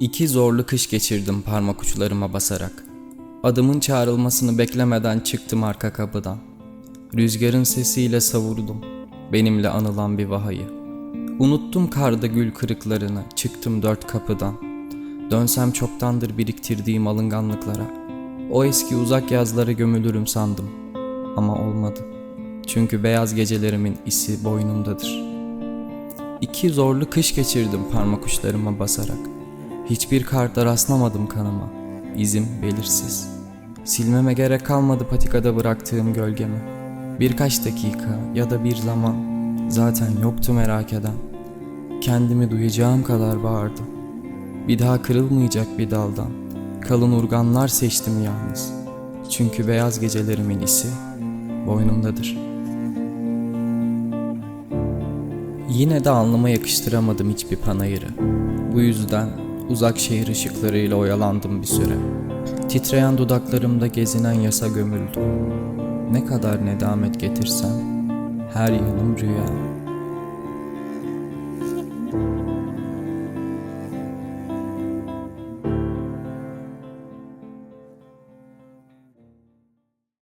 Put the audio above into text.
İki zorlu kış geçirdim parmak uçlarıma basarak. Adımın çağrılmasını beklemeden çıktım arka kapıdan. Rüzgarın sesiyle savurdum benimle anılan bir vahayı. Unuttum karda gül kırıklarını, çıktım dört kapıdan. Dönsem çoktandır biriktirdiğim alınganlıklara. O eski uzak yazlara gömülürüm sandım. Ama olmadı. Çünkü beyaz gecelerimin isi boynumdadır. İki zorlu kış geçirdim parmak uçlarıma basarak. Hiçbir karda rastlamadım kanıma. İzim belirsiz. Silmeme gerek kalmadı patikada bıraktığım gölgemi. Birkaç dakika ya da bir zaman zaten yoktu merak eden. Kendimi duyacağım kadar bağırdım. Bir daha kırılmayacak bir daldan. Kalın urganlar seçtim yalnız. Çünkü beyaz gecelerimin isi boynumdadır. Yine de alnıma yakıştıramadım hiçbir panayırı. Bu yüzden uzak şehir ışıklarıyla oyalandım bir süre. Titreyen dudaklarımda gezinen yasa gömüldü. Ne kadar nedamet getirsem her yanım rüya.